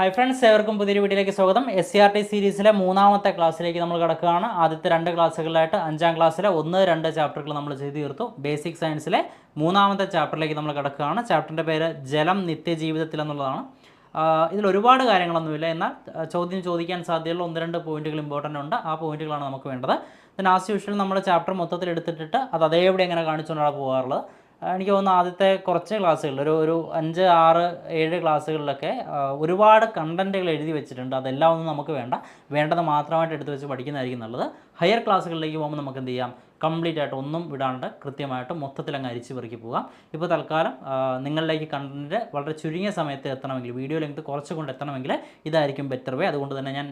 Hi friends ഏവർക്കും പുതിയൊരു വീഡിയോയിലേക്ക് സ്വാഗതം. എസ് സി ആർ ടി സീരീസിലെ മൂന്നാമത്തെ ക്ലാസ്സിലേക്ക് നമ്മൾ കിടക്കുകയാണ്. ആദ്യത്തെ രണ്ട് ക്ലാസ്സുകളിലായിട്ട് അഞ്ചാം ക്ലാസ്സിലെ ഒന്ന് രണ്ട് ചാപ്റ്ററുകൾ നമ്മൾ ചെയ്തു തീർത്തു. ബേസിക് സയൻസിലെ മൂന്നാമത്തെ ചാപ്റ്ററിലേക്ക് നമ്മൾ കിടക്കുകയാണ്. ചാപ്റ്ററിന്റെ പേര് ജലം നിത്യജീവിതത്തിൽ എന്നുള്ളതാണ്. ഇതിൽ ഒരുപാട് കാര്യങ്ങളൊന്നുമില്ല. എന്നാൽ ചോദ്യം ചോദിക്കാൻ സാധ്യതയുള്ള ഒന്ന് രണ്ട് പോയിന്റുകൾ ഇമ്പോർട്ടന്റ് ഉണ്ട്. ആ പോയിന്റുകളാണ് നമുക്ക് വേണ്ടത്. ദൻ ആസ് യൂഷ്വൽ നമ്മൾ ചാപ്റ്റർ മൊത്തത്തിൽ എടുത്തിട്ടിട്ട് അത് അതേപടി എങ്ങനെ കാണിച്ചുകൊണ്ടാണ് പോകാറുള്ളത്. എനിക്ക് തോന്നുന്നു ആദ്യത്തെ കുറച്ച് ക്ലാസ്സുകളിൽ ഒരു ഒരു അഞ്ച് ആറ് ഏഴ് ക്ലാസ്സുകളിലൊക്കെ ഒരുപാട് കണ്ടന്റുകൾ എഴുതി വെച്ചിട്ടുണ്ട്. അതെല്ലാം ഒന്നും നമുക്ക് വേണ്ട. വേണ്ടത് മാത്രമായിട്ട് എടുത്ത് വെച്ച് പഠിക്കുന്നതായിരിക്കും നല്ലത്. ഹയർ ക്ലാസ്സുകളിലേക്ക് പോകുമ്പോൾ നമുക്ക് എന്ത് ചെയ്യാം? കംപ്ലീറ്റ് ആയിട്ട് ഒന്നും വിടാണ്ട് കൃത്യമായിട്ട് മൊത്തത്തിൽ അങ്ങ് അരിച്ച് പെറുക്കി പോകാം. ഇപ്പോൾ തൽക്കാലം നിങ്ങളിലേക്ക് കണ്ടന്റ് വളരെ ചുരുങ്ങിയ സമയത്ത് എത്തണമെങ്കിൽ വീഡിയോ ലെങ്ത് കുറച്ചുകൊണ്ട് എത്തണമെങ്കിൽ ഇതായിരിക്കും ബെറ്റർ വേ അതുകൊണ്ട് തന്നെ ഞാൻ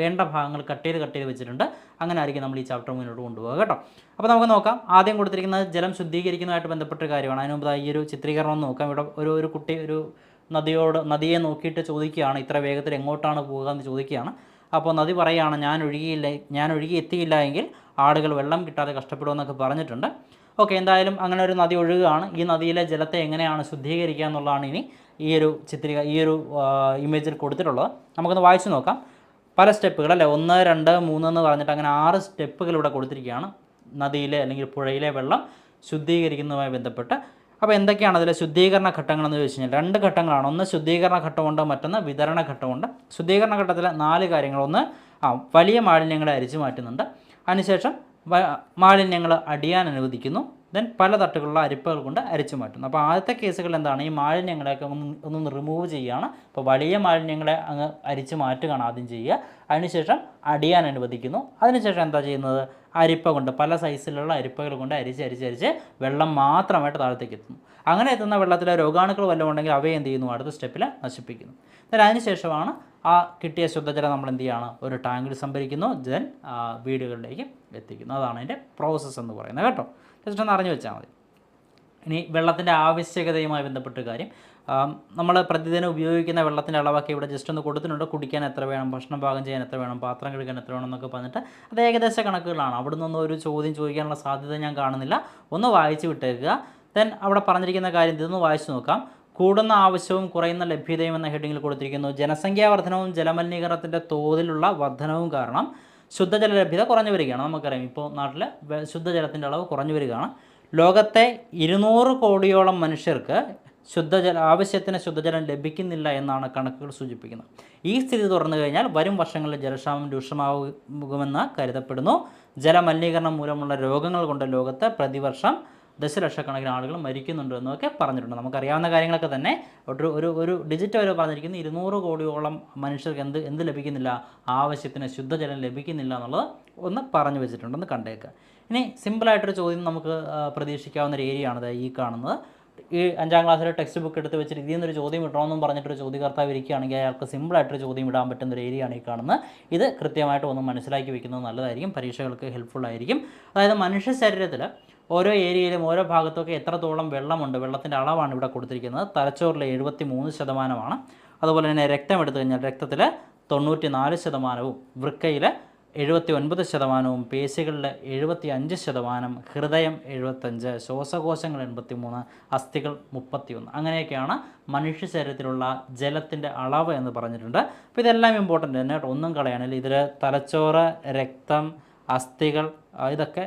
വേണ്ട ഭാഗങ്ങൾ കട്ട് ചെയ്ത് കട്ട് ചെയ്ത് വെച്ചിട്ടുണ്ട്. അങ്ങനെ ആയിരിക്കും നമ്മൾ ഈ ചാപ്റ്റർ മുന്നോട്ട് കൊണ്ടുപോകുക കേട്ടോ. അപ്പോൾ നമുക്ക് നോക്കാം. ആദ്യം കൊടുത്തിരിക്കുന്നത് ജലം ശുദ്ധീകരിക്കുന്നതായിട്ട് ബന്ധപ്പെട്ട കാര്യമാണ്. അതിന് മുമ്പ് ഈ ഒരു ചിത്രീകരണം നോക്കാം. ഇവിടെ ഒരു ഒരു കുട്ടി ഒരു നദിയോട് നദിയെ നോക്കിയിട്ട് ചോദിക്കുകയാണ്. ഇത്ര വേഗത്തിൽ എങ്ങോട്ടാണ് പോകുക എന്ന് ചോദിക്കുകയാണ്. അപ്പോൾ നദി പറയുകയാണ് ഞാൻ ഒഴുകിയില്ല ഞാൻ ഒഴുകി എത്തിയില്ല എങ്കിൽ ആളുകൾ വെള്ളം കിട്ടാതെ കഷ്ടപ്പെടുമെന്നൊക്കെ പറഞ്ഞിട്ടുണ്ട്. ഓക്കെ എന്തായാലും അങ്ങനെ ഒരു നദി ഒഴുകുകയാണ്. ഈ നദിയിലെ ജലത്തെ എങ്ങനെയാണ് ശുദ്ധീകരിക്കുക എന്നുള്ളതാണ് ഇനി ഈ ഒരു ചിത്രീക ഈ ഒരു ഇമേജിൽ കൊടുത്തിട്ടുള്ളത്. നമുക്കൊന്ന് വായിച്ചു നോക്കാം. പല സ്റ്റെപ്പുകൾ അല്ലേ? ഒന്ന് രണ്ട് മൂന്ന് എന്ന് പറഞ്ഞിട്ട് അങ്ങനെ ആറ് സ്റ്റെപ്പുകൾ ഇവിടെ കൊടുത്തിരിക്കുകയാണ്. നദിയിലെ അല്ലെങ്കിൽ പുഴയിലെ വെള്ളം ശുദ്ധീകരിക്കുന്നതുമായി ബന്ധപ്പെട്ട്. അപ്പോൾ എന്തൊക്കെയാണ് അതിലെ ശുദ്ധീകരണ ഘട്ടങ്ങളെന്ന് ചോദിച്ചു കഴിഞ്ഞാൽ രണ്ട് ഘട്ടങ്ങളാണ്. ഒന്ന് ശുദ്ധീകരണ ഘട്ടമുണ്ട് മറ്റൊന്ന് വിതരണ ഘട്ടമുണ്ട് ശുദ്ധീകരണ ഘട്ടത്തിലെ നാല് കാര്യങ്ങൾ. ഒന്ന് ആ വലിയ മാലിന്യങ്ങളെ അരിച്ചു മാറ്റുന്നുണ്ട്. അതിനുശേഷം മാലിന്യങ്ങൾ അടിയാൻ അനുവദിക്കുന്നു. ദെൻ പല തട്ടുകളിലുള്ള അരിപ്പകൾ കൊണ്ട് അരിച്ചു മാറ്റുന്നു. അപ്പോൾ ആദ്യത്തെ കേസുകൾ എന്താണ്? ഈ മാലിന്യങ്ങളെയൊക്കെ ഒന്ന് ഒന്ന് റിമൂവ് ചെയ്യുകയാണ്. അപ്പോൾ വലിയ മാലിന്യങ്ങളെ അങ്ങ് അരിച്ചു മാറ്റുകയാണ് ആദ്യം ചെയ്യുക. അതിനുശേഷം അടിയാൻ അനുവദിക്കുന്നു. അതിനുശേഷം എന്താ ചെയ്യുന്നത്? അരിപ്പ കൊണ്ട് പല സൈസിലുള്ള അരിപ്പകൾ കൊണ്ട് അരിച്ച് അരിച്ച് അരിച്ച് വെള്ളം മാത്രമായിട്ട് താഴത്തേക്ക് എത്തുന്നു. അങ്ങനെ എത്തുന്ന വെള്ളത്തിലെ രോഗാണുക്കൾ വല്ലതും ഉണ്ടെങ്കിൽ അവയെ എന്ത് ചെയ്യുന്നു? അടുത്ത സ്റ്റെപ്പിൽ നശിപ്പിക്കുന്നു. എന്നാൽ അതിനുശേഷമാണ് ആ കിട്ടിയ ശുദ്ധജലം നമ്മൾ എന്ത് ചെയ്യാണ് ഒരു ടാങ്കിൽ സംഭരിക്കുന്നു. ദെൻ വീടുകളിലേക്ക് എത്തിക്കുന്നു. അതാണ് അതിന്റെ പ്രോസസ്സ് എന്ന് പറയുന്നത് കേട്ടോ. ജസ്റ്റ് ഒന്ന് അറിഞ്ഞു വെച്ചാൽ മതി. ഇനി വെള്ളത്തിന്റെ ആവശ്യകതയുമായി ബന്ധപ്പെട്ട കാര്യം. നമ്മൾ പ്രതിദിനം ഉപയോഗിക്കുന്ന വെള്ളത്തിന്റെ അളവൊക്കെ ഇവിടെ ജസ്റ്റ് ഒന്ന് കൊടുത്തിട്ടുണ്ട്. കുടിക്കാൻ എത്ര വേണം ഭക്ഷണം പാകം ചെയ്യാൻ എത്ര വേണം പാത്രം കഴുകാൻ എത്ര വേണം എന്നൊക്കെ പറഞ്ഞിട്ട് അത് ഏകദേശ കണക്കുകളാണ്. അവിടെ നിന്നൊന്നും ഒരു ചോദ്യം ചോദിക്കാനുള്ള സാധ്യത ഞാൻ കാണുന്നില്ല. ഒന്ന് വായിച്ച് വിട്ടേക്കുക. ദെൻ അവിടെ പറഞ്ഞിരിക്കുന്ന കാര്യം ഇതൊന്ന് വായിച്ചു നോക്കാം. കൂടുന്ന ആവശ്യവും കുറയുന്ന ലഭ്യതയും എന്ന ഹെഡിങ്ങിൽ കൊടുത്തിരിക്കുന്നു. ജനസംഖ്യാ വർധനവും ജലമലിനീകരണത്തിന്റെ തോതിലുള്ള വർധനവും കാരണം ശുദ്ധജല ലഭ്യത കുറഞ്ഞു വരികയാണ്. നമുക്കറിയാം. ഇപ്പോൾ നാട്ടിൽ ശുദ്ധജലത്തിന്റെ അളവ് കുറഞ്ഞു വരികയാണ്. ലോകത്തെ ഇരുന്നൂറ് കോടിയോളം മനുഷ്യർക്ക് ശുദ്ധജല ആവശ്യത്തിന് ശുദ്ധജലം ലഭിക്കുന്നില്ല എന്നാണ് കണക്കുകൾ സൂചിപ്പിക്കുന്നത്. ഈ സ്ഥിതി തുറന്നു കഴിഞ്ഞാൽ വരും വർഷങ്ങളിൽ ജലക്ഷാമം രൂക്ഷമാകുമെന്ന് കരുതപ്പെടുന്നു. ജലമലിനീകരണം മൂലമുള്ള രോഗങ്ങൾ കൊണ്ട് ലോകത്ത് പ്രതിവർഷം ദശലക്ഷക്കണക്കിന് ആളുകൾ മരിക്കുന്നുണ്ട് എന്നൊക്കെ പറഞ്ഞിട്ടുണ്ട്. നമുക്കറിയാവുന്ന കാര്യങ്ങളൊക്കെ തന്നെ ഒരു ഒരു ഒരു ഡിജിറ്റ് വരെ പറഞ്ഞിരിക്കുന്നു. ഇരുന്നൂറ് കോടിയോളം മനുഷ്യർക്ക് എന്ത് എന്ത് ലഭിക്കുന്നില്ല? ആവശ്യത്തിന് ശുദ്ധജലം ലഭിക്കുന്നില്ല എന്നുള്ളത് ഒന്ന് പറഞ്ഞു വെച്ചിട്ടുണ്ടെന്ന് കണ്ടേക്കുക ഇനി സിമ്പിളായിട്ടൊരു ചോദ്യം നമുക്ക് പ്രതീക്ഷിക്കാവുന്ന ഒരു ഏരിയ ആണ് ദാ ഈ കാണുന്നത്. ഈ അഞ്ചാം ക്ലാസ്സിലെ ടെക്സ്റ്റ് ബുക്ക് എടുത്ത് വെച്ചിട്ട് ഇതിൽ നിന്നൊരു ചോദ്യം ഇടണമെന്നും പറഞ്ഞിട്ടൊരു ചോദ്യകർത്താവ് ഇരിക്കുകയാണെങ്കിൽ അയാൾക്ക് സിമ്പിളായിട്ടൊരു ചോദ്യം ഇടാൻ പറ്റുന്ന ഒരു ഏരിയ ആണ് ഈ കാണുന്നത്. ഇത് കൃത്യമായിട്ട് ഒന്ന് മനസ്സിലാക്കി വെക്കുന്നത് നല്ലതായിരിക്കും. പരീക്ഷകൾക്ക് ഹെൽപ്ഫുൾ ആയിരിക്കും. അതായത് മനുഷ്യ ശരീരത്തിൽ ഓരോ ഏരിയയിലും ഓരോ ഭാഗത്തൊക്കെ എത്രത്തോളം വെള്ളമുണ്ട് വെള്ളത്തിന്റെ അളവാണ് ഇവിടെ കൊടുത്തിരിക്കുന്നത്. തലച്ചോറിൽ എഴുപത്തി മൂന്ന് ശതമാനമാണ്. അതുപോലെ തന്നെ രക്തം എടുത്തു കഴിഞ്ഞാൽ രക്തത്തിൽ തൊണ്ണൂറ്റി നാല് ശതമാനവും വൃക്കയിൽ എഴുപത്തി ഒൻപത് ശതമാനവും പേശികളുടെ എഴുപത്തി അഞ്ച് ശതമാനം ഹൃദയം എഴുപത്തഞ്ച് ശ്വാസകോശങ്ങൾ എൺപത്തി മൂന്ന് അസ്ഥികൾ മുപ്പത്തിയൊന്ന്. അങ്ങനെയൊക്കെയാണ് മനുഷ്യ ശരീരത്തിലുള്ള ജലത്തിന്റെ അളവ് എന്ന് പറഞ്ഞിട്ടുണ്ട്. അപ്പോൾ ഇതെല്ലാം ഇമ്പോർട്ടന്റ് തന്നെ. ഒന്നും കളയാനില്ല. ഇതിൽ തലച്ചോറ് രക്തം അസ്ഥികൾ ഇതൊക്കെ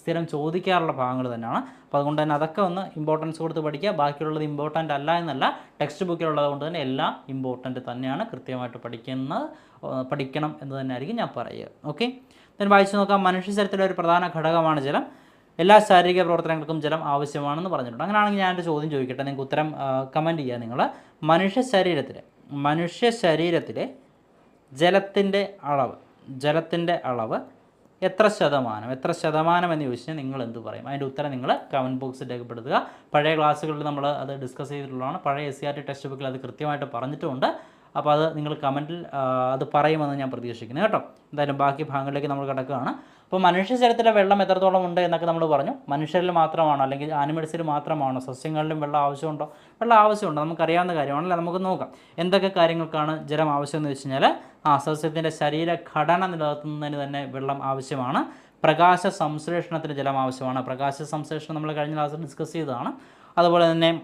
സ്ഥിരം ചോദിക്കാറുള്ള ഭാഗങ്ങൾ തന്നെയാണ്. അപ്പോൾ അതുകൊണ്ട് തന്നെ അതൊക്കെ ഒന്ന് ഇമ്പോർട്ടൻസ് കൊടുത്ത് പഠിക്കുക. ബാക്കിയുള്ളത് ഇമ്പോർട്ടന്റ് അല്ല എന്നല്ല ടെക്സ്റ്റ് ബുക്കിലുള്ളത് കൊണ്ട് തന്നെ എല്ലാം ഇമ്പോർട്ടന്റ് തന്നെയാണ് കൃത്യമായിട്ട് പഠിക്കുന്നത് പഠിക്കണം എന്ന് തന്നെ ആയിരിക്കും ഞാൻ പറയുക. ഓക്കെ ഞാൻ വായിച്ചു നോക്കാം. മനുഷ്യ ശരീരത്തിലെ ഒരു പ്രധാന ഘടകമാണ് ജലം. എല്ലാ ശാരീരിക പ്രവർത്തനങ്ങൾക്കും ജലം ആവശ്യമാണെന്ന് പറഞ്ഞിട്ടുണ്ട്. അങ്ങനെയാണെങ്കിൽ ഞാൻ ഞാനൊരു ചോദ്യം ചോദിക്കട്ടെ? നിങ്ങൾക്ക് ഉത്തരം കമന്റ് ചെയ്യുക നിങ്ങൾ. മനുഷ്യ ശരീരത്തിലെ മനുഷ്യ ശരീരത്തിലെ ജലത്തിന്റെ അളവ് ജലത്തിന്റെ അളവ് എത്ര ശതമാനം എത്ര ശതമാനം എന്ന് ചോദിച്ചാൽ നിങ്ങൾ എന്ത് പറയും? അതിന്റെ ഉത്തരം നിങ്ങൾ കമന്റ് ബോക്സിൽ രേഖപ്പെടുത്തുക. പഴയ ക്ലാസ്സുകളിൽ നമ്മൾ അത് ഡിസ്കസ് ചെയ്തിട്ടുള്ളതാണ്. പഴയ S C R T text ബുക്കിൽ അത് കൃത്യമായിട്ട് പറഞ്ഞിട്ടുമുണ്ട് അപ്പോൾ അത് നിങ്ങൾ കമന്റിൽ അത് പറയുമെന്ന് ഞാൻ പ്രതീക്ഷിക്കുന്നു കേട്ടോ. എന്തായാലും ബാക്കി ഭാഗങ്ങളിലേക്ക് നമ്മൾ കിടക്കുകയാണ്. അപ്പോൾ മനുഷ്യ ശരീരത്തിലെ വെള്ളം എത്രത്തോളം ഉണ്ട് എന്നൊക്കെ നമ്മൾ പറഞ്ഞു. മനുഷ്യരിൽ മാത്രമാണോ അല്ലെങ്കിൽ ആനിമൽസിൽ മാത്രമാണോ? സസ്യങ്ങളിലും വെള്ളം ആവശ്യമുണ്ടോ? വെള്ളം ആവശ്യമുണ്ടോ? നമുക്കറിയാവുന്ന കാര്യമാണല്ലോ? നമുക്ക് നോക്കാം. എന്തൊക്കെ കാര്യങ്ങൾക്കാണ് ജലം ആവശ്യമെന്ന് വെച്ച് കഴിഞ്ഞാൽ ആ സസ്യത്തിന്റെ ശരീരഘടന നിലനിർത്തുന്നതിന് തന്നെ വെള്ളം ആവശ്യമാണ്. പ്രകാശ സംശ്ലേഷണത്തിന് ജലം ആവശ്യമാണ്. പ്രകാശ സംശ്ലേഷണം നമ്മൾ കഴിഞ്ഞ ക്ലാസ്സിൽ ഡിസ്കസ് ചെയ്തതാണ്. അതുപോലെ തന്നെ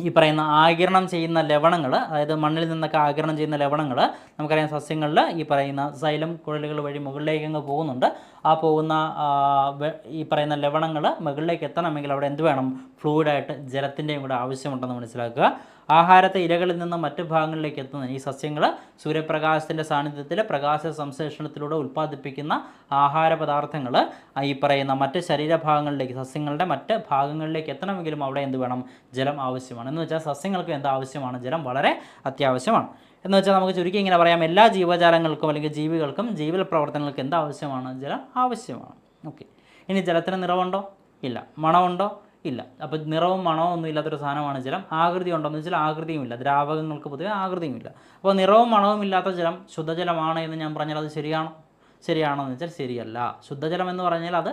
ഈ പറയുന്ന ആകിരണം ചെയ്യുന്ന ലവണങ്ങൾ അതായത് മണ്ണിൽ നിന്നൊക്കെ ആകിരണം ചെയ്യുന്ന ലവണങ്ങൾ നമുക്കറിയാം സസ്യങ്ങളിൽ ഈ പറയുന്ന സൈലം കുഴലുകൾ വഴി മുകളിലേക്ക് അങ്ങ് പോകുന്നുണ്ട്. ആ പോകുന്ന ഈ പറയുന്ന ലവണങ്ങൾ മുകളിലേക്ക് എത്തണമെങ്കിൽ അവിടെ എന്ത് വേണം? ഫ്ലൂയിഡായിട്ട് ജലത്തിന്റെയും കൂടെ ആവശ്യമുണ്ടെന്ന് മനസ്സിലാക്കുക. ആഹാരത്തെ ഇലകളിൽ നിന്ന് മറ്റു ഭാഗങ്ങളിലേക്ക് എത്തുന്ന ഈ സസ്യങ്ങൾ സൂര്യപ്രകാശത്തിന്റെ സാന്നിധ്യത്തിൽ പ്രകാശ സംശ്ലേഷണത്തിലൂടെ ഉൽപ്പാദിപ്പിക്കുന്ന ആഹാര പദാർത്ഥങ്ങൾ ഈ പറയുന്ന മറ്റ് ശരീരഭാഗങ്ങളിലേക്ക് സസ്യങ്ങളുടെ മറ്റ് ഭാഗങ്ങളിലേക്ക് എത്തണമെങ്കിലും അവിടെ എന്ത് വേണം? ജലം ആവശ്യമാണ്. എന്ന് വെച്ചാൽ സസ്യങ്ങൾക്ക് എന്ത് ആവശ്യമാണ്? ജലം വളരെ അത്യാവശ്യമാണ്. എന്ന് വെച്ചാൽ നമുക്ക് ചുരുക്കി ഇങ്ങനെ പറയാം എല്ലാ ജീവജാലങ്ങൾക്കും അല്ലെങ്കിൽ ജീവികൾക്കും ജീവിത പ്രവർത്തനങ്ങൾക്ക് എന്ത് ആവശ്യമാണ്? ജലം ആവശ്യമാണ്. ഓക്കെ. ഇനി ജലത്തിന് നിറവുണ്ടോ? ഇല്ല. മണമുണ്ടോ? ഇല്ല. അപ്പോൾ നിറവും മണവും ഒന്നും ഇല്ലാത്തൊരു സാധനമാണ് ജലം. ആകൃതി ഉണ്ടോ എന്ന് വെച്ചാൽ ആകൃതിയും ഇല്ല. ദ്രാവകങ്ങൾക്ക് പൊതുവെ ആകൃതിയും ഇല്ല. അപ്പോൾ നിറവും മണവും ഇല്ലാത്ത ജലം ശുദ്ധജലമാണ് എന്ന് ഞാൻ പറഞ്ഞാൽ അത് ശരിയാണോ? ശരിയാണോ എന്ന് വെച്ചാൽ ശരിയല്ല. ശുദ്ധജലം എന്ന് പറഞ്ഞാൽ അത്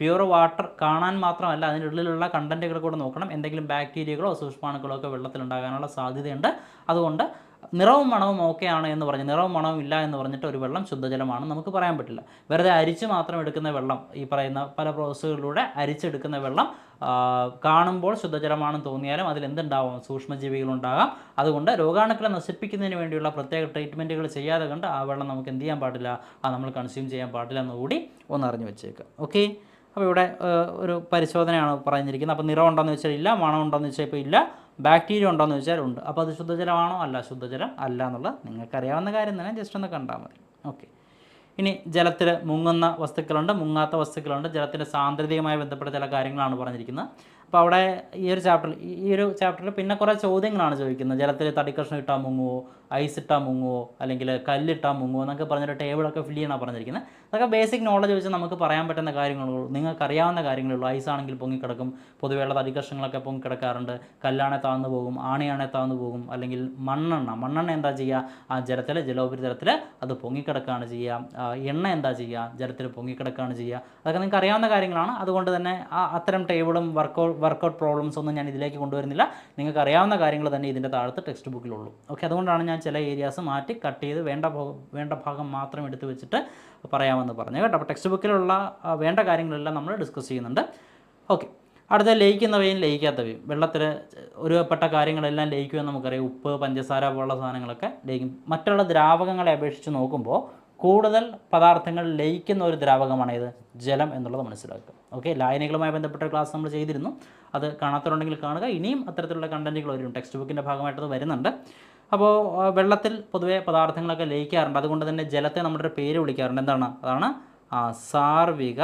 പ്യുവർ വാട്ടർ കാണാൻ മാത്രമല്ല അതിന്റെ ഉള്ളിലുള്ള കണ്ടന്റുകൾ കൂടെ നോക്കണം. എന്തെങ്കിലും ബാക്ടീരിയകളോ സൂക്ഷ്മാണുക്കളോ ഒക്കെ വെള്ളത്തിലുണ്ടാകാനുള്ള സാധ്യതയുണ്ട്. അതുകൊണ്ട് നിറവും മണവും ഓക്കെയാണ് എന്ന് പറഞ്ഞ്. നിറവും മണവും ഇല്ല എന്ന് പറഞ്ഞിട്ട് ഒരു വെള്ളം ശുദ്ധജലമാണ് നമുക്ക് പറയാൻ പറ്റില്ല. വെറുതെ അരിച്ച് മാത്രം എടുക്കുന്ന വെള്ളം ഈ പറയുന്ന പല പ്രോസസ്സുകളിലൂടെ അരിച്ചെടുക്കുന്ന വെള്ളം കാണുമ്പോൾ ശുദ്ധജലമാണെന്ന് തോന്നിയാലും അതിൽ എന്തുണ്ടാവും? സൂക്ഷ്മജീവികളുണ്ടാകാം. അതുകൊണ്ട് രോഗാണുക്കളെ നശിപ്പിക്കുന്നതിന് വേണ്ടിയുള്ള പ്രത്യേക ട്രീറ്റ്മെന്റുകൾ ചെയ്യാതെ കണ്ട് ആ വെള്ളം നമുക്ക് എന്ത് ചെയ്യാൻ പാടില്ല ആ നമ്മൾ കൺസ്യൂം ചെയ്യാൻ പാടില്ല എന്നുകൂടി ഒന്ന് അറിഞ്ഞു വെച്ചേക്കുക ഓക്കെ? അപ്പോൾ ഇവിടെ ഒരു പരിശോധനയാണ് പറഞ്ഞിരിക്കുന്നത്. അപ്പോൾ നിറം ഉണ്ടോയെന്ന് വെച്ചാൽ ഇല്ല മണം ഉണ്ടോയെന്ന് വെച്ചാൽ ഇപ്പോൾ ഇല്ല. ബാക്ടീരിയ ഉണ്ടോയെന്ന് ചോദിച്ചാൽ ഉണ്ട്. അപ്പോൾ അത് ശുദ്ധജലമാണോ? അല്ല ശുദ്ധജലം അല്ല എന്നുള്ള നിങ്ങൾക്കറിയാവുന്ന കാര്യം തന്നെ ജസ്റ്റ് ഒന്ന് കണ്ടാൽ മതി. ഓക്കെ ഇനി ജലത്തിൽ മുങ്ങുന്ന വസ്തുക്കളുണ്ട് മുങ്ങാത്ത വസ്തുക്കളുണ്ട്. ജലത്തിന്റെ സാന്ദ്രതയുമായി ബന്ധപ്പെട്ട ചില കാര്യങ്ങളാണ് പറഞ്ഞിരിക്കുന്നത്. അപ്പോൾ അവിടെ ഈ ഒരു ചാപ്റ്ററിൽ ഈ ഒരു ചാപ്റ്ററിൽ പിന്നെ കുറേ ചോദ്യങ്ങളാണ് ചോദിക്കുന്നത്. ജലത്തിൽ തടിക്കഷ്ണം ഇട്ടാൽ മുങ്ങുമോ ഐസ് ഇട്ടാൽ മുങ്ങുമോ അല്ലെങ്കിൽ കല്ലിട്ടാൽ മുങ്ങുമോ എന്നൊക്കെ പറഞ്ഞൊരു ടേബിളൊക്കെ ഫില്ല് ചെയ്യണം പറഞ്ഞിരിക്കുന്നത്. അതൊക്കെ ബേസിക് നോളജ് വെച്ച് നമുക്ക് പറയാൻ പറ്റുന്ന കാര്യങ്ങളുള്ളൂ നിങ്ങൾക്ക് അറിയാവുന്ന കാര്യങ്ങളുള്ളൂ ഐസ് ആണെങ്കിൽ പൊങ്ങിക്കിടക്കും പൊതുവെയുള്ള തടിക്കഷ്ണങ്ങളൊക്കെ പൊങ്ങിക്കിടക്കാറുണ്ട് കല്ലാണെ താഴ്ന്നു പോകും. ആണിയാണെ താഴ്ന്നു പോകും. അല്ലെങ്കിൽ മണ്ണെണ്ണ. മണ്ണെണ്ണ എന്താ ചെയ്യുക? ആ ജലത്തിൽ ജലോപരിതലത്തിൽ അത് പൊങ്ങിക്കിടക്കുകയാണ് ചെയ്യുക. എണ്ണ എന്താ ചെയ്യുക? ജലത്തിൽ പൊങ്ങിക്കിടക്കുകയാണ് ചെയ്യുക. അതൊക്കെ നിങ്ങൾക്ക് അറിയാവുന്ന കാര്യങ്ങളാണ്. അതുകൊണ്ട് തന്നെ ആ അത്തരം ടേബിളും വർക്കൗട്ട് വർക്കൗട്ട് പ്രോബ്ലംസ് ഒന്നും ഞാൻ ഇതിലേക്ക് കൊണ്ടുവരുന്നില്ല. നിങ്ങൾക്ക് അറിയാവുന്ന കാര്യങ്ങൾ തന്നെ ഇതിന്റെ താഴത്ത് ടെക്സ്റ്റ് ബുക്കിലുള്ളൂ ഓക്കെ അതുകൊണ്ടാണ് ഞാൻ ചില ഏരിയാസ് മാറ്റി കട്ട് ചെയ്ത് വേണ്ട വേണ്ട ഭാഗം മാത്രം എടുത്തു വെച്ചിട്ട് പറയാമെന്ന് പറഞ്ഞു കേട്ടോ. അപ്പോൾ ടെക്സ്റ്റ് ബുക്കിലുള്ള വേണ്ട കാര്യങ്ങളെല്ലാം നമ്മൾ ഡിസ്കസ് ചെയ്യുന്നുണ്ട്. ഓക്കെ അടുത്ത ലയിക്കുന്നവയും ലയിക്കാത്തവയും. വെള്ളത്തിൽ ഒരുപ്പെട്ട കാര്യങ്ങളെല്ലാം ലയിക്കുമെന്ന് നമുക്കറിയാം. ഉപ്പ് പഞ്ചസാര പോലുള്ള സാധനങ്ങളൊക്കെ ലയിക്കും. മറ്റുള്ള ദ്രാവകങ്ങളെ അപേക്ഷിച്ച് നോക്കുമ്പോൾ കൂടുതൽ പദാർത്ഥങ്ങൾ ലയിക്കുന്ന ഒരു ദ്രാവകമാണ് ഇത് ജലം എന്നുള്ളത് മനസ്സിലാക്കുക. ഓക്കെ ലായനികളുമായി ബന്ധപ്പെട്ട ക്ലാസ് നമ്മൾ ചെയ്തിരുന്നു. അത് കാണാത്തവരുണ്ടെങ്കിൽ കാണുക. ഇനിയും അത്തരത്തിലുള്ള കണ്ടന്റുകൾ വരും. ടെക്സ്റ്റ് ബുക്കിന്റെ ഭാഗമായിട്ടത് വരുന്നുണ്ട്. അപ്പോൾ വെള്ളത്തിൽ പൊതുവേ പദാർത്ഥങ്ങളൊക്കെ ലയിക്കാറുണ്ട്. അതുകൊണ്ട് തന്നെ ജലത്തെ നമ്മുടെ പേര് വിളിക്കാറുണ്ട്. എന്താണ്? അതാണ് സാർവിക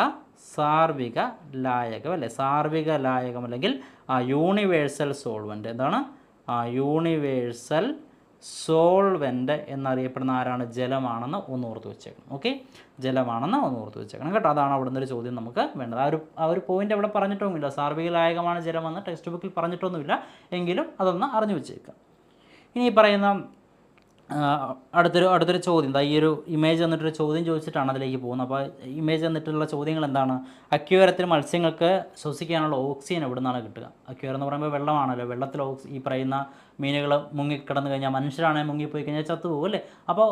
സാർവിക ലായകം അല്ലേ? സാർവിക ലായകം അല്ലെങ്കിൽ യൂണിവേഴ്സൽ സോൾവെന്റ് എന്താണ്? യൂണിവേഴ്സൽ സോൾവെന്റ് എന്നറിയപ്പെടുന്ന ആരാണ്? ജലമാണെന്ന് ഒന്ന് ഓർത്ത് വെച്ചേക്കണം. ഓക്കെ ജലമാണെന്ന് ഒന്ന് ഓർത്ത് വെച്ചേക്കണം കേട്ടോ. അതാണ് അവിടെ ഒരു ചോദ്യം നമുക്ക് വേണ്ടത്. ആ ഒരു ആ ഒരു പോയിന്റ് അവിടെ പറഞ്ഞിട്ടൊന്നുമില്ല. സാർവിക ലായകമാണ് ജലമെന്ന് ടെക്സ്റ്റ് ബുക്കിൽ പറഞ്ഞിട്ടൊന്നുമില്ല. എങ്കിലും അതൊന്ന് അറിഞ്ഞു വെച്ചേക്കാം. ഇനി പറയുന്ന അടുത്തൊരു അടുത്തൊരു ചോദ്യം. ഈ ഒരു ഇമേജ് എന്നിട്ടൊരു ചോദ്യം ചോദിച്ചിട്ടാണ് അതിലേക്ക് പോകുന്നത്. അപ്പോൾ ഇമേജ് എന്നിട്ടുള്ള ചോദ്യങ്ങൾ എന്താണ്? അക്യൂരത്തിൽ മത്സ്യങ്ങൾക്ക് ശ്വസിക്കാനുള്ള ഓക്സിജൻ എവിടെ നിന്നാണ് കിട്ടുക? അക്യൂർ എന്ന് പറയുമ്പോൾ വെള്ളമാണല്ലോ. വെള്ളത്തിൽ ഓക്സി ഈ പറയുന്ന മീനുകൾ മുങ്ങിക്കിടന്നു കഴിഞ്ഞാൽ മനുഷ്യരാണെങ്കിൽ മുങ്ങിപ്പോയി കഴിഞ്ഞാൽ ചത്തുപോകും അല്ലേ? അപ്പോൾ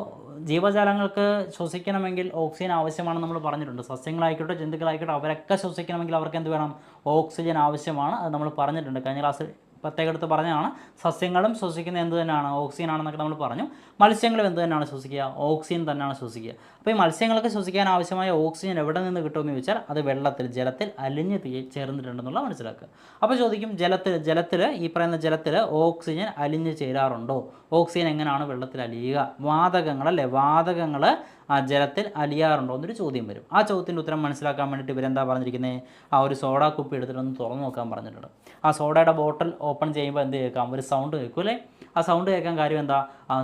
ജീവജാലങ്ങൾക്ക് ശ്വസിക്കണമെങ്കിൽ ഓക്സിജൻ ആവശ്യമാണെന്ന് നമ്മൾ പറഞ്ഞിട്ടുണ്ട്. സസ്യങ്ങളായിക്കോട്ടെ ജന്തുക്കളായിക്കോട്ടെ അവരൊക്കെ ശ്വസിക്കണമെങ്കിൽ അവർക്ക് എന്ത് വേണം? ഓക്സിജൻ ആവശ്യമാണ്. അത് നമ്മൾ പറഞ്ഞിട്ടുണ്ട്. കഴിഞ്ഞ ക്ലാസ്സിൽ പ്രത്യേകം എടുത്ത് പറഞ്ഞതാണ്. സസ്യങ്ങളും ശ്വസിക്കുന്നത് എന്ത് തന്നെയാണ്? ഓക്സിജൻ ആണെന്നൊക്കെ നമ്മൾ പറഞ്ഞു. മത്സ്യങ്ങളും എന്ത് തന്നെയാണ് ശ്വസിക്കുക? ഓക്സിജൻ തന്നെയാണ് ശ്വസിക്കുക. അപ്പോൾ ഈ മത്സ്യങ്ങൾക്ക് ശ്വസിക്കാൻ ആവശ്യമായ ഓക്സിജൻ എവിടെ നിന്ന് കിട്ടുമെന്ന് ചോദിച്ചാൽ അത് വെള്ളത്തിൽ ജലത്തിൽ അലിഞ്ഞ് ചേർന്നിട്ടുണ്ടെന്നുള്ള മനസ്സിലാക്കുക. അപ്പോൾ ചോദിക്കും ജലത്തിൽ ജലത്തിൽ ഈ പറയുന്ന ജലത്തിൽ ഓക്സിജൻ അലിഞ്ഞ് ചേരാറുണ്ടോ? ഓക്സിജൻ എങ്ങനെയാണ് വെള്ളത്തിൽ അലിയുക? വാതകങ്ങൾ അല്ലേ? വാതകങ്ങൾ ആ ജലത്തിൽ അലിയാറുണ്ടോ എന്നൊരു ചോദ്യം വരും. ആ ചോദ്യത്തിന്റെ ഉത്തരം മനസ്സിലാക്കാൻ വേണ്ടിയിട്ട് ഇവരെന്താ പറഞ്ഞിരിക്കുന്നത് ആ ഒരു സോഡ കുപ്പി എടുത്തിട്ടൊന്ന് തുറന്നു നോക്കാൻ പറഞ്ഞിട്ടുണ്ട്. ആ സോഡയുടെ ബോട്ടിൽ ഓപ്പൺ ചെയ്യുമ്പോൾ എന്ത് കേൾക്കാം? ഒരു സൗണ്ട് കേൾക്കും അല്ലേ? ആ സൗണ്ട് കേൾക്കാൻ കാര്യം എന്താ?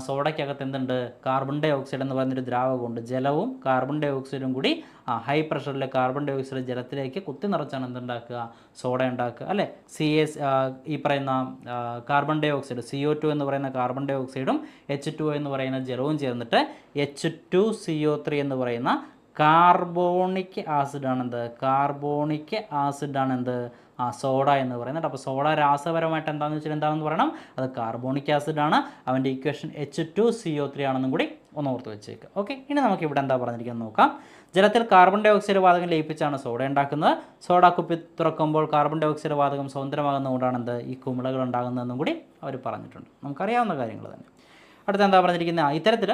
സോഡയ്ക്കകത്ത് എന്തുണ്ട്? കാർബൺ ഡൈ ഓക്സൈഡ് എന്ന് പറയുന്നൊരു ദ്രാവകമുണ്ട്. ജലവും കാർബൺ ഡൈ ഓക്സൈഡും കൂടി ആ ഹൈ പ്രഷറിൽ കാർബൺ ഡൈ ഓക്സൈഡ് ജലത്തിലേക്ക് കുത്തി നിറച്ചാണ് എന്തുണ്ടാക്കുക? സോഡ ഉണ്ടാക്കുക. അല്ലേ? സി എസ് ഈ പറയുന്ന carbon dioxide C O two എന്ന് പറയുന്ന കാർബൺ ഡൈ ഓക്സൈഡും എച്ച് ടു എന്ന് പറയുന്ന ജലവും ചേർന്നിട്ട് H two C O three എന്ന് പറയുന്ന കാർബോണിക് ആസിഡാണെന്ത് കാർബോണിക് ആസിഡാണ് എന്ത് ആ സോഡ എന്ന് പറയുന്നത്. അപ്പോൾ സോഡ രാസപരമായിട്ട് എന്താണെന്ന് വെച്ചാൽ എന്താണെന്ന് പറയണം? അത് കാർബോണിക് ആസിഡ് ആണ്. അവന്റെ equation H two C O three ആണെന്നും കൂടി ഒന്ന് ഓർത്ത് വെച്ചേക്കുക ഓക്കെ ഇനി നമുക്ക് ഇവിടെ എന്താ പറഞ്ഞിരിക്കുന്നത് നോക്കാം. ജലത്തിൽ കാർബൺ ഡൈ ഓക്സൈഡ് വാതകം ലയിപ്പിച്ചാണ് സോഡ ഉണ്ടാക്കുന്നത്. സോഡ കുപ്പി തുറക്കുമ്പോൾ കാർബൺ ഡൈ ഓക്സൈഡ് വാതകം സ്വതന്ത്രമാകുന്നതുകൊണ്ടാണ് എന്ത്? ഈ കുമിളകൾ ഉണ്ടാകുന്നതെന്നും കൂടി അവർ പറഞ്ഞിട്ടുണ്ട്. നമുക്കറിയാവുന്ന കാര്യങ്ങൾ തന്നെ. അടുത്ത എന്താ പറഞ്ഞിരിക്കുന്നത്? ഇത്തരത്തിൽ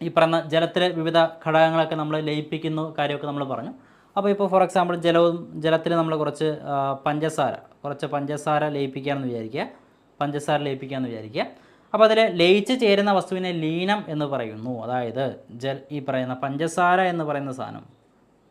ഈ പറഞ്ഞ ജലത്തിലെ വിവിധ ഘടകങ്ങളൊക്കെ നമ്മൾ ലയിപ്പിക്കുന്ന കാര്യമൊക്കെ നമ്മൾ പറഞ്ഞു. അപ്പോൾ ഇപ്പോൾ ഫോർ എക്സാമ്പിൾ ജലവും ജലത്തിൽ നമ്മൾ കുറച്ച് പഞ്ചസാര കുറച്ച് പഞ്ചസാര ലയിപ്പിക്കുകയാണെന്ന് വിചാരിക്കുക. പഞ്ചസാര ലയിപ്പിക്കുകയെന്ന് വിചാരിക്കുക. അപ്പോൾ അതിൽ ലയിച്ച് ചേരുന്ന വസ്തുവിനെ ലീനം എന്ന് പറയുന്നു. അതായത് ജൽ ഈ പറയുന്ന പഞ്ചസാര എന്ന് പറയുന്ന സാധനം.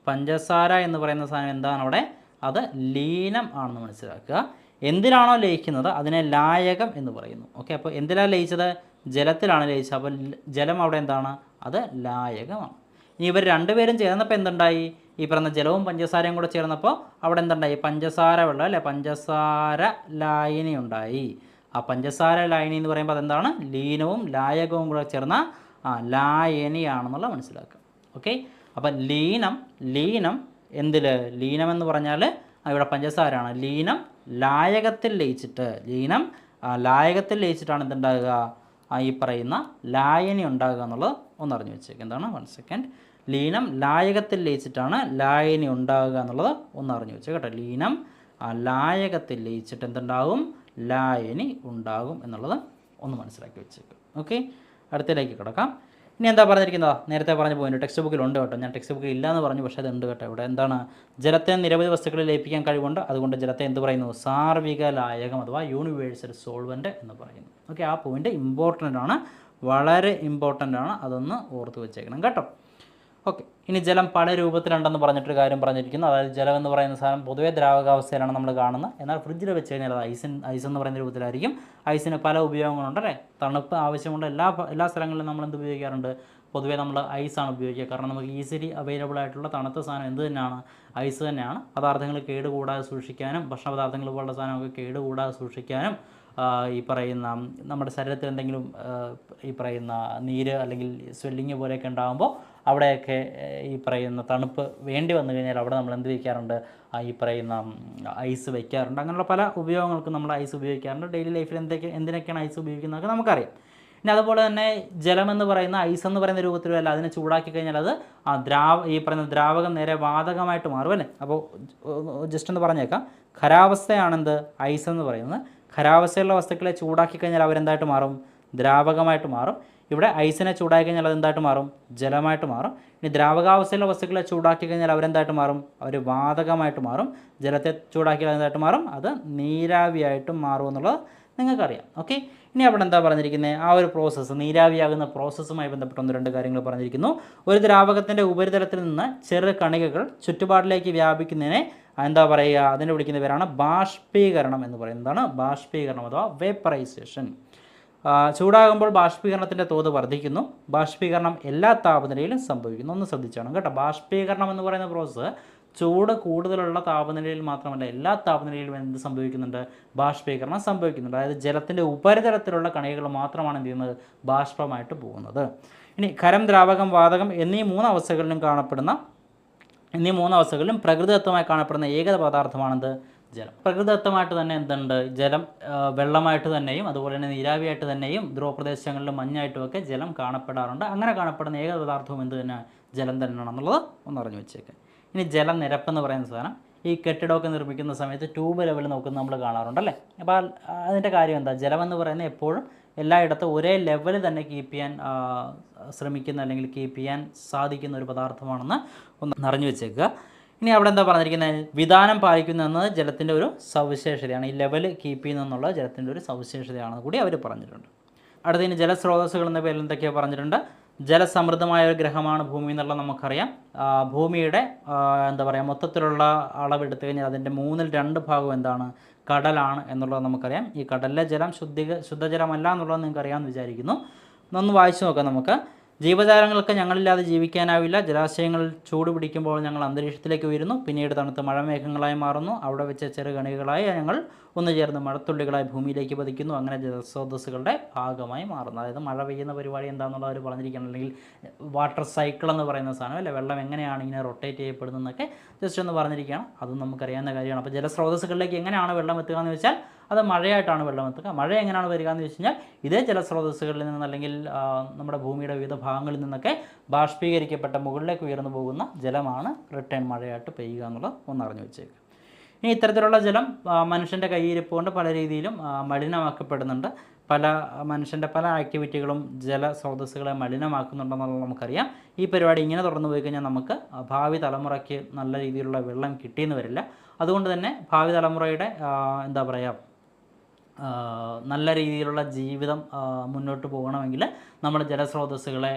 പഞ്ചസാര എന്ന് പറയുന്ന സാധനം എന്താണ് അവിടെ? അത് ലീനം ആണെന്ന് മനസ്സിലാക്കുക. എന്തിനാണോ ലയിക്കുന്നത്? അതിനെ ലായകം എന്ന് പറയുന്നു. ഓക്കെ അപ്പോൾ എന്തിനാണ് ലയിച്ചത്? ജലത്തിലാണ് ലയിച്ചത്. അപ്പോൾ ജലം അവിടെ എന്താണ്? അത് ലായകമാണ്. ഇനി ഇവർ രണ്ടുപേരും ചേർന്നപ്പോൾ എന്തുണ്ടായി? ഈ പറയുന്ന ജലവും പഞ്ചസാരയും കൂടെ ചേർന്നപ്പോൾ അവിടെ എന്തുണ്ടായി? പഞ്ചസാര വെള്ളം അല്ലേ? പഞ്ചസാര ലായനി ഉണ്ടായി. ആ പഞ്ചസാര ലായനി എന്ന് പറയുമ്പോൾ അതെന്താണ്? ലീനവും ലായകവും കൂടെ ചേർന്ന ആ ലായനിയാണെന്നുള്ള മനസ്സിലാക്കുക. ഓക്കെ? അപ്പം ലീനം ലീനം എന്തിൽ ലീനം എന്ന് പറഞ്ഞാൽ ഇവിടെ പഞ്ചസാരയാണ്. ലീനം ലായകത്തിൽ ലയിച്ചിട്ട് ലീനം ലായകത്തിൽ ലയിച്ചിട്ടാണ് എന്തുണ്ടാകുക? ഈ പറയുന്ന ലായനി ഉണ്ടാകുക എന്നുള്ളത് ഒന്ന് അറിഞ്ഞു വെച്ചേക്ക്. എന്താണ്? One second. ലീനം ലായകത്തിൽ ലയിച്ചിട്ടാണ് ലായനി ഉണ്ടാകുക എന്നുള്ളത് ഒന്ന് അറിഞ്ഞു വെച്ചു കേട്ടോ. ലീനം ലായകത്തിൽ ലയിച്ചിട്ട് എന്തുണ്ടാകും? ലായനി ഉണ്ടാകും എന്നുള്ളത് ഒന്ന് മനസ്സിലാക്കി വെച്ചേക്കും. ഓക്കെ അടുത്തതിലേക്ക് കിടക്കാം. ഇനി എന്താ പറഞ്ഞിരിക്കുന്നത്? നേരത്തെ പറഞ്ഞ പോയിന്റ് ടെക്സ്റ്റ് ബുക്കിൽ ഉണ്ട് കേട്ടോ. ഞാൻ ടെക്സ്റ്റ് ബുക്കിൽ ഇല്ല എന്ന് പറഞ്ഞു പക്ഷേ അത് ഉണ്ട് കേട്ടോ ഇവിടെ. എന്താണ്? ജലത്തെ നിരവധി വസ്തുക്കളിൽ ലയിപ്പിക്കാൻ കഴിവുണ്ട്. അതുകൊണ്ട് ജലത്തെ എന്ത് പറയുന്നു? സാർവിക ലായകം അഥവാ യൂണിവേഴ്സൽ സോൾവന്റ് എന്ന് പറയുന്നു. ഓക്കെ ആ പോയിന്റ് ഇമ്പോർട്ടന്റ് ആണ്. വളരെ ഇമ്പോർട്ടന്റ് ആണ്. അതൊന്ന് ഓർത്ത് വെച്ചേക്കണം കേട്ടോ. ഓക്കെ. ഇനി ജലം പല രൂപത്തിലുണ്ടെന്ന് പറഞ്ഞിട്ടൊരു കാര്യം പറഞ്ഞിരിക്കുന്നു. അതായത് ജലം എന്ന് പറയുന്ന സാധനം പൊതുവേ ദ്രാവകാവസ്ഥയിലാണ് നമ്മൾ കാണുന്നത്. എന്നാൽ ഫ്രിഡ്ജിൽ വെച്ച് കഴിഞ്ഞാൽ അത് ഐസിൻ ഐസ് എന്ന് പറയുന്ന രൂപത്തിലായിരിക്കും. ഐസിന് പല ഉപയോഗങ്ങളുണ്ട് അല്ലേ? തണുപ്പ് ആവശ്യമുണ്ട്. എല്ലാ എല്ലാ സ്ഥലങ്ങളിലും നമ്മൾ എന്ത് ഉപയോഗിക്കാറുണ്ട്? പൊതുവേ നമ്മൾ ഐസാണ് ഉപയോഗിക്കുക. കാരണം നമുക്ക് ഈസിലി അവൈലബിൾ ആയിട്ടുള്ള തണുത്ത സാധനം എന്ത് തന്നെയാണ്? ഐസ് തന്നെയാണ്. പദാർത്ഥങ്ങൾ കേടുകൂടാതെ സൂക്ഷിക്കാനും ഭക്ഷണ പദാർത്ഥങ്ങൾ പോലുള്ള സാധനമൊക്കെ കേടുകൂടാതെ സൂക്ഷിക്കാനും ഈ പറയുന്ന നമ്മുടെ ശരീരത്തിൽ എന്തെങ്കിലും ഈ പറയുന്ന നീര് അല്ലെങ്കിൽ സ്വെല്ലിങ് പോലെയൊക്കെ ഉണ്ടാകുമ്പോൾ അവിടെയൊക്കെ ഈ പറയുന്ന തണുപ്പ് വേണ്ടി വന്നു കഴിഞ്ഞാൽ അവിടെ നമ്മൾ എന്ത് വയ്ക്കാറുണ്ട് ഈ പറയുന്ന ഐസ് വയ്ക്കാറുണ്ട് അങ്ങനെയുള്ള പല ഉപയോഗങ്ങൾക്കും നമ്മൾ ഐസ് ഉപയോഗിക്കാറുണ്ട്. ഡെയിലി ലൈഫിൽ എന്തൊക്കെ എന്തിനൊക്കെയാണ് ഐസ് ഉപയോഗിക്കുന്നതൊക്കെ നമുക്കറിയാം. പിന്നെ അതുപോലെ തന്നെ ജലം എന്ന് പറയുന്ന ഐസ് എന്ന് പറയുന്ന രൂപത്തിലും അല്ല അതിനെ ചൂടാക്കി കഴിഞ്ഞാൽ അത് ആ ദ്രാവ ഈ പറയുന്ന ദ്രാവകം നേരെ വാതകമായിട്ട് മാറും അല്ലേ? അപ്പോൾ ജസ്റ്റ് ഒന്ന് പറഞ്ഞേക്കാം. ഖരാവസ്ഥയാണെന്ത്? ഐസ് എന്ന് പറയുന്നത്. ഖരാവസ്ഥയുള്ള വസ്തുക്കളെ ചൂടാക്കി കഴിഞ്ഞാൽ അവരെന്തായിട്ട് മാറും? ദ്രാവകമായിട്ട് മാറും. ഇവിടെ ഐസിനെ ചൂടാക്കി കഴിഞ്ഞാൽ അതെന്തായിട്ട് മാറും? ജലമായിട്ട് മാറും. ഇനി ദ്രാവകാവസ്ഥയിലുള്ള വസ്തുക്കളെ ചൂടാക്കി കഴിഞ്ഞാൽ അവരെന്തായിട്ട് മാറും? അവർ വാതകമായിട്ട് മാറും. ജലത്തെ ചൂടാക്കിയാൽ എന്തായിട്ട് മാറും? അത് നീരാവിയായിട്ടും മാറും എന്നുള്ളത് നിങ്ങൾക്കറിയാം. ഓക്കെ ഇനി അവിടെ എന്താ പറഞ്ഞിരിക്കുന്നത് ആ ഒരു പ്രോസസ്സ് നീരാവിയാകുന്ന പ്രോസസ്സുമായി ബന്ധപ്പെട്ട ഒന്ന് രണ്ട് കാര്യങ്ങൾ പറഞ്ഞിരിക്കുന്നു. ഒരു ദ്രാവകത്തിന്റെ ഉപരിതലത്തിൽ നിന്ന് ചെറു കണികകൾ ചുറ്റുപാടിലേക്ക് വ്യാപിക്കുന്നതിനെ എന്താ പറയുക? അതിനെ വിളിക്കുന്ന പേരാണ് ബാഷ്പീകരണം എന്ന് പറയുന്നതാണ്. ബാഷ്പീകരണം അഥവാ വേപ്പറൈസേഷൻ ചൂടാകുമ്പോൾ ബാഷ്പീകരണത്തിന്റെ തോത് വർദ്ധിക്കുന്നു. ബാഷ്പീകരണം എല്ലാ താപനിലയിലും സംഭവിക്കുന്നു. ഒന്ന് ശ്രദ്ധിച്ചാണ് കേട്ടോ. ബാഷ്പീകരണം എന്ന് പറയുന്ന പ്രോസസ്സ് ചൂട് കൂടുതലുള്ള താപനിലയിൽ മാത്രമല്ല എല്ലാ താപനിലയിലും എന്ത് സംഭവിക്കുന്നുണ്ട്? ബാഷ്പീകരണം സംഭവിക്കുന്നുണ്ട്. അതായത് ജലത്തിന്റെ ഉപരിതലത്തിലുള്ള കണികകൾ മാത്രമാണ് എന്ത് ചെയ്യുന്നത്? ബാഷ്പമായിട്ട് പോകുന്നത്. ഇനി ഖരം ദ്രാവകം വാതകം എന്നീ മൂന്ന് അവസ്ഥകളിലും കാണപ്പെടുന്ന എന്നീ മൂന്ന് അവസ്ഥകളിലും പ്രകൃതിദത്തമായി കാണപ്പെടുന്ന ഏക പദാർത്ഥമാണെന്ത്? ജലം. പ്രകൃതിദത്തമായിട്ട് തന്നെ എന്തുണ്ട്? ജലം വെള്ളമായിട്ട് തന്നെയും അതുപോലെ തന്നെ നീരാവിയായിട്ട് തന്നെയും ധ്രുവപ്രദേശങ്ങളിലും മഞ്ഞായിട്ടുമൊക്കെ ജലം കാണപ്പെടാറുണ്ട്. അങ്ങനെ കാണപ്പെടുന്ന ഏക പദാർത്ഥവും എന്ത് തന്നെ? ജലം തന്നെയാണെന്നുള്ളത് ഒന്ന് അറിഞ്ഞു വെച്ചേക്കാം. ഇനി ജലനിരപ്പ് എന്ന് പറയുന്ന സാധനം ഈ കെട്ടിടമൊക്കെ നിർമ്മിക്കുന്ന സമയത്ത് ട്യൂബ് ലെവൽ നോക്കുന്നത് നമ്മൾ കാണാറുണ്ടല്ലേ അപ്പോൾ അതിന്റെ കാര്യം എന്താ? ജലമെന്ന് പറയുന്നത് എപ്പോഴും എല്ലായിടത്തും ഒരേ ലെവൽ തന്നെ കീപ്പ് ചെയ്യാൻ ശ്രമിക്കുന്ന അല്ലെങ്കിൽ കീപ്പ് ചെയ്യാൻ സാധിക്കുന്ന ഒരു പദാർത്ഥമാണെന്ന് ഒന്ന് അറിഞ്ഞു വെച്ചേക്കുക. ഇനി അവിടെ എന്താ പറഞ്ഞിരിക്കുന്നത് വിധാനം പാലിക്കുന്നു എന്നത് ജലത്തിന്റെ ഒരു സവിശേഷതയാണ്. ഈ ലെവൽ കീപ്പ് ചെയ്യുന്നതെന്നുള്ളത് ജലത്തിന്റെ ഒരു സവിശേഷതയാണെന്ന് കൂടി അവർ പറഞ്ഞിട്ടുണ്ട്. അടുത്തതിന് ജലസ്രോതസ്സുകൾ എന്ന പേരിൽ എന്തൊക്കെയാണ് പറഞ്ഞിട്ടുണ്ട്. ജലസമൃദ്ധമായ ഒരു ഗ്രഹമാണ് ഭൂമി എന്നുള്ളത് നമുക്കറിയാം. ഭൂമിയുടെ എന്താ പറയുക മൊത്തത്തിലുള്ള അളവെടുത്തു കഴിഞ്ഞാൽ അതിന്റെ മൂന്നിൽ രണ്ട് ഭാഗം എന്താണ്? കടലാണ് എന്നുള്ളത് നമുക്കറിയാം. ഈ കടലിലെ ജലം ശുദ്ധിക ശുദ്ധജലമല്ല എന്നുള്ളത് നിങ്ങൾക്ക് അറിയാമെന്ന് വിചാരിക്കുന്നു. ഒന്ന് വായിച്ചു നോക്കാം നമുക്ക്. ജീവജാലങ്ങൾക്ക് ഞങ്ങളില്ലാതെ ജീവിക്കാനാവില്ല. ജലാശയങ്ങൾ ചൂട് പിടിക്കുമ്പോൾ ഞങ്ങൾ അന്തരീക്ഷത്തിലേക്ക് ഉയരുന്നു. പിന്നീട് തണുത്ത മഴമേഘങ്ങളായി മാറുന്നു. അവിടെ വെച്ച ചെറുകണികളായി ഞങ്ങൾ ഒന്ന് ചേർന്ന് മഴത്തുള്ളികളായി ഭൂമിയിലേക്ക് പതിക്കുന്നു. അങ്ങനെ ജലസ്രോതസ്സുകളുടെ ഭാഗമായി മാറുന്നു. അതായത് മഴ പെയ്യുന്ന പരിപാടി എന്താണെന്നുള്ളത് അവർ പറഞ്ഞിരിക്കണം അല്ലെങ്കിൽ വാട്ടർ സൈക്കിൾ എന്ന് പറയുന്ന സാധനം അല്ലെ? വെള്ളം എങ്ങനെയാണ് ഇങ്ങനെ റൊട്ടേറ്റ് ചെയ്യപ്പെടുന്നതെന്നൊക്കെ ജസ്റ്റ് ഒന്ന് പറഞ്ഞിരിക്കുകയാണ്. അതും നമുക്കറിയാവുന്ന കാര്യമാണ്. അപ്പോൾ ജലസ്രോതസ്സുകളിലേക്ക് എങ്ങനെയാണ് വെള്ളം എത്തുക എന്ന് വെച്ചാൽ അത് മഴയായിട്ടാണ് വെള്ളം എത്തുക. മഴ എങ്ങനെയാണ് വരിക എന്ന് വെച്ച് കഴിഞ്ഞാൽ ഇതേ ജലസ്രോതസ്സുകളിൽ നിന്ന് അല്ലെങ്കിൽ നമ്മുടെ ഭൂമിയുടെ വിവിധ ഭാഗങ്ങളിൽ നിന്നൊക്കെ ബാഷ്പീകരിക്കപ്പെട്ട മുകളിലേക്ക് ഉയർന്നു പോകുന്ന ജലമാണ് റിട്ടേൺ മഴയായിട്ട് പെയ്യുക എന്നുള്ളത് ഒന്നറിഞ്ഞു വെച്ചേക്കുക ഇനി ഇത്തരത്തിലുള്ള ജലം മനുഷ്യന്റെ കയ്യിരിപ്പ് കൊണ്ട് പല രീതിയിലും മലിനമാക്കപ്പെടുന്നുണ്ട്. പല മനുഷ്യന്റെ പല ആക്ടിവിറ്റികളും ജലസ്രോതസ്സുകളെ മലിനമാക്കുന്നുണ്ടെന്നുള്ളത് നമുക്കറിയാം. ഈ പരിപാടി ഇങ്ങനെ തുടർന്നു പോയി കഴിഞ്ഞാൽ നമുക്ക് ഭാവി തലമുറയ്ക്ക് നല്ല രീതിയിലുള്ള വെള്ളം കിട്ടിയെന്ന് വരില്ല. അതുകൊണ്ട് തന്നെ ഭാവി തലമുറയുടെ എന്താ പറയുക നല്ല രീതിയിലുള്ള ജീവിതം മുന്നോട്ട് പോകണമെങ്കിൽ നമ്മൾ ജലസ്രോതസ്സുകളെ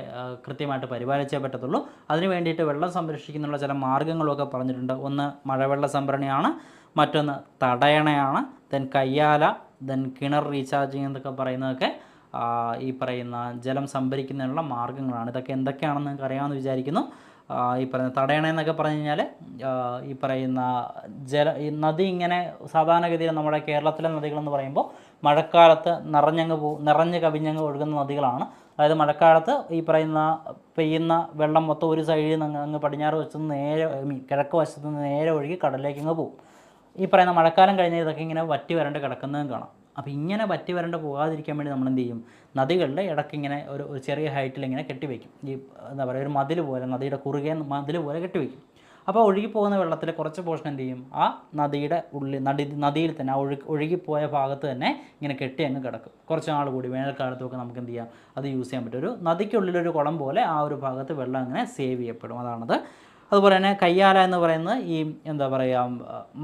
കൃത്യമായിട്ട് പരിപാലിച്ചേ പറ്റത്തുള്ളൂ. അതിനു വേണ്ടിയിട്ട് വെള്ളം സംരക്ഷിക്കുന്നുള്ള ചില മാർഗങ്ങളൊക്കെ പറഞ്ഞിട്ടുണ്ട്. ഒന്ന് മഴവെള്ള സംഭരണിയാണ് മറ്റൊന്ന് തടയണയാണ് ദെൻ കയ്യാല ദെൻ കിണർ റീചാർജിങ് എന്നൊക്കെ പറയുന്നതൊക്കെ ഈ പറയുന്ന ജലം സംഭരിക്കുന്നതിനുള്ള മാർഗങ്ങളാണ് ഇതൊക്കെ എന്തൊക്കെയാണെന്ന് നിങ്ങൾക്ക് അറിയാമെന്ന് വിചാരിക്കുന്നു. ഈ പറയുന്ന തടയണ എന്നൊക്കെ പറഞ്ഞു കഴിഞ്ഞാൽ ഈ പറയുന്ന ജല ഈ നദി ഇങ്ങനെ സാധാരണഗതിയിൽ നമ്മുടെ കേരളത്തിലെ നദികളെന്ന് പറയുമ്പോൾ മഴക്കാലത്ത് നിറഞ്ഞങ്ങ് പോ നിറഞ്ഞ് കവിഞ്ഞങ്ങ് ഒഴുകുന്ന നദികളാണ്. അതായത് മഴക്കാലത്ത് ഈ പറയുന്ന പെയ്യുന്ന വെള്ളം മൊത്തം ഒരു സൈഡിൽ നിന്ന് അങ്ങ് പടിഞ്ഞാറ് വശത്ത് നേരെ കിഴക്ക് വശത്ത് നിന്ന് നേരെ ഒഴുകി കടലിലേക്ക് അങ്ങ് പോകും. ഈ പറയുന്ന മഴക്കാലം കഴിഞ്ഞാൽ ഇതൊക്കെ ഇങ്ങനെ വറ്റി വരണ്ട് കിടക്കുന്നതും കാണാം. അപ്പോൾ ഇങ്ങനെ വറ്റി വരണ്ട പോകാതിരിക്കാൻ വേണ്ടി നമ്മൾ എന്ത് ചെയ്യും? നദികളുടെ ഇടയ്ക്ക് ഇങ്ങനെ ഒരു ചെറിയ ഹൈറ്റിൽ ഇങ്ങനെ കെട്ടിവെക്കും ഈ എന്താ പറയുക ഒരു മതിൽ പോലെ നദിയുടെ കുറുകെ മതിൽ പോലെ കെട്ടിവെക്കും അപ്പോൾ ഒഴുകിപ്പോകുന്ന വെള്ളത്തിൽ കുറച്ച് പോർഷൻ എന്ത് ചെയ്യും? ആ നദിയുടെ ഉള്ളിൽ നദി നദിയിൽ തന്നെ ആ ഒഴുകി ഒഴുകിപ്പോയ ഭാഗത്ത് തന്നെ ഇങ്ങനെ കെട്ടി അങ്ങ് കിടക്കും. കുറച്ച് നാൾ കൂടി വേനൽക്കാലത്തൊക്കെ നമുക്ക് എന്ത് ചെയ്യാം? അത് യൂസ് ചെയ്യാൻ പറ്റും. ഒരു നദിക്കുള്ളിലൊരു കുളം പോലെ ആ ഒരു ഭാഗത്ത് വെള്ളം അങ്ങനെ സേവ് ചെയ്യപ്പെടും. അതാണത് അതുപോലെ തന്നെ കയ്യാല എന്ന് പറയുന്നത് ഈ എന്താ പറയുക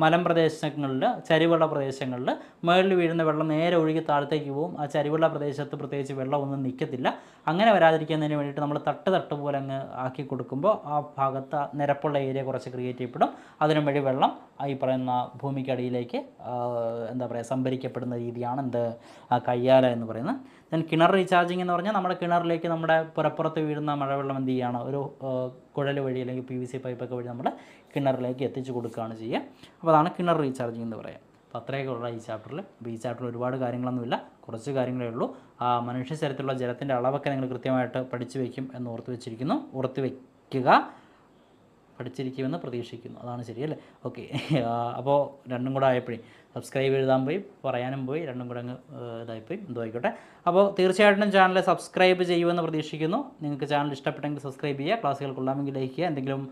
മലം പ്രദേശങ്ങളിൽ ചരിവുള്ള പ്രദേശങ്ങളിൽ മുകളിൽ വീഴുന്ന വെള്ളം നേരെ ഒഴുകി താഴത്തേക്ക് പോകും. ആ ചരിവുള്ള പ്രദേശത്ത് പ്രത്യേകിച്ച് വെള്ളമൊന്നും നിൽക്കത്തില്ല. അങ്ങനെ വരാതിരിക്കുന്നതിന് വേണ്ടിയിട്ട് നമ്മൾ തട്ട് തട്ട് പോലെ അങ്ങ് ആക്കി കൊടുക്കുമ്പോൾ ആ ഭാഗത്ത് നിരപ്പുള്ള ഏരിയ കുറച്ച് ക്രിയേറ്റ് ചെയ്യപ്പെടും. അതിനും വഴി വെള്ളം ഈ പറയുന്ന ഭൂമിക്കടിയിലേക്ക് എന്താ പറയുക സംഭരിക്കപ്പെടുന്ന രീതിയാണ് എന്ത് കയ്യാല എന്ന് പറയുന്നത്. ദെൻ കിണർ റീചാർജിങ് എന്ന് പറഞ്ഞാൽ നമ്മുടെ കിണറിലേക്ക് നമ്മുടെ പുറപ്പുറത്ത് വീഴുന്ന മഴവെള്ളം എന്ത് ചെയ്യുകയാണ്? ഒരു കുഴൽ വഴി അല്ലെങ്കിൽ പി വി സി പൈപ്പൊക്കെ വഴി നമ്മുടെ കിണറിലേക്ക് എത്തിച്ചു കൊടുക്കുകയാണ് ചെയ്യുക. അപ്പോൾ അതാണ് കിണർ റീചാർജിങ് എന്ന് പറയാം. അപ്പോൾ അത്രയൊക്കെ ഉള്ള ഈ ചാപ്റ്ററിൽ അപ്പോൾ ഈ ചാപ്റ്ററിൽ ഒരുപാട് കാര്യങ്ങളൊന്നുമില്ല. കുറച്ച് കാര്യങ്ങളേ ഉള്ളൂ. ആ മനുഷ്യ ശരീരത്തിലുള്ള ജലത്തിന്റെ അളവൊക്കെ നിങ്ങൾ കൃത്യമായിട്ട് പഠിച്ചു വയ്ക്കും എന്ന് ഓർത്ത് വെച്ചിരിക്കുന്നു. ഓർത്ത് വയ്ക്കുക പഠിച്ചിരിക്കുമെന്ന് പ്രതീക്ഷിക്കുന്നു. അതാണ് ശരിയല്ലേ ഓക്കെ. അപ്പോൾ രണ്ടും കൂടെ ആയപ്പോഴേ സബ്സ്ക്രൈബ് എഴുതാൻ പോയി പറയാനും പോയി രണ്ടും കൂടെ അങ്ങ് ഇതായിപ്പോയി. എന്തോ ആയിക്കോട്ടെ. അപ്പോൾ തീർച്ചയായിട്ടും ചാനൽ സബ്സ്ക്രൈബ് ചെയ്യുമെന്ന് പ്രതീക്ഷിക്കുന്നു. നിങ്ങൾക്ക് ചാനൽ ഇഷ്ടപ്പെട്ടെങ്കിൽ സബ്സ്ക്രൈബ് ചെയ്യുക. ക്ലാസ്സുകൾ കൊള്ളാമെങ്കിൽ ലൈക്ക് ചെയ്യുക. എന്തെങ്കിലും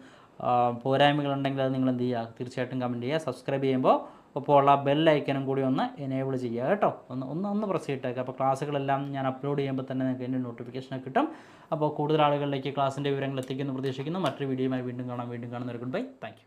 പോരായ്മകളുണ്ടെങ്കിൽ അത് നിങ്ങൾ എന്ത് ചെയ്യുക? തീർച്ചയായിട്ടും കമന്റ് ചെയ്യുക. സബ്സ്ക്രൈബ് ചെയ്യുമ്പോൾ അപ്പോൾ ഉള്ള ബെൽ ഐക്കനും കൂടി ഒന്ന് എനേബിൾ ചെയ്യുക കേട്ടോ. ഒന്ന് ഒന്ന് ഒന്ന് പ്രസ് ചെയ്തിട്ടേക്കുക അപ്പോൾ ക്ലാസ്സുകളെല്ലാം ഞാൻ അപ്ലോഡ് ചെയ്യുമ്പോൾ തന്നെ നിങ്ങൾക്ക് എന്റെ നോട്ടിഫിക്കേഷൻ കിട്ടും. അപ്പോൾ കൂടുതൽ ആളുകളിലേക്ക് ക്ലാസ്സിന്റെ വിവരങ്ങൾ എത്തിക്കുന്ന പ്രതീക്ഷിക്കുന്നു. മറ്റൊരു വീഡിയോയുമായി വീണ്ടും കാണാം. വീണ്ടും കാണുന്നവർ ഗുഡ് ബൈ താങ്ക്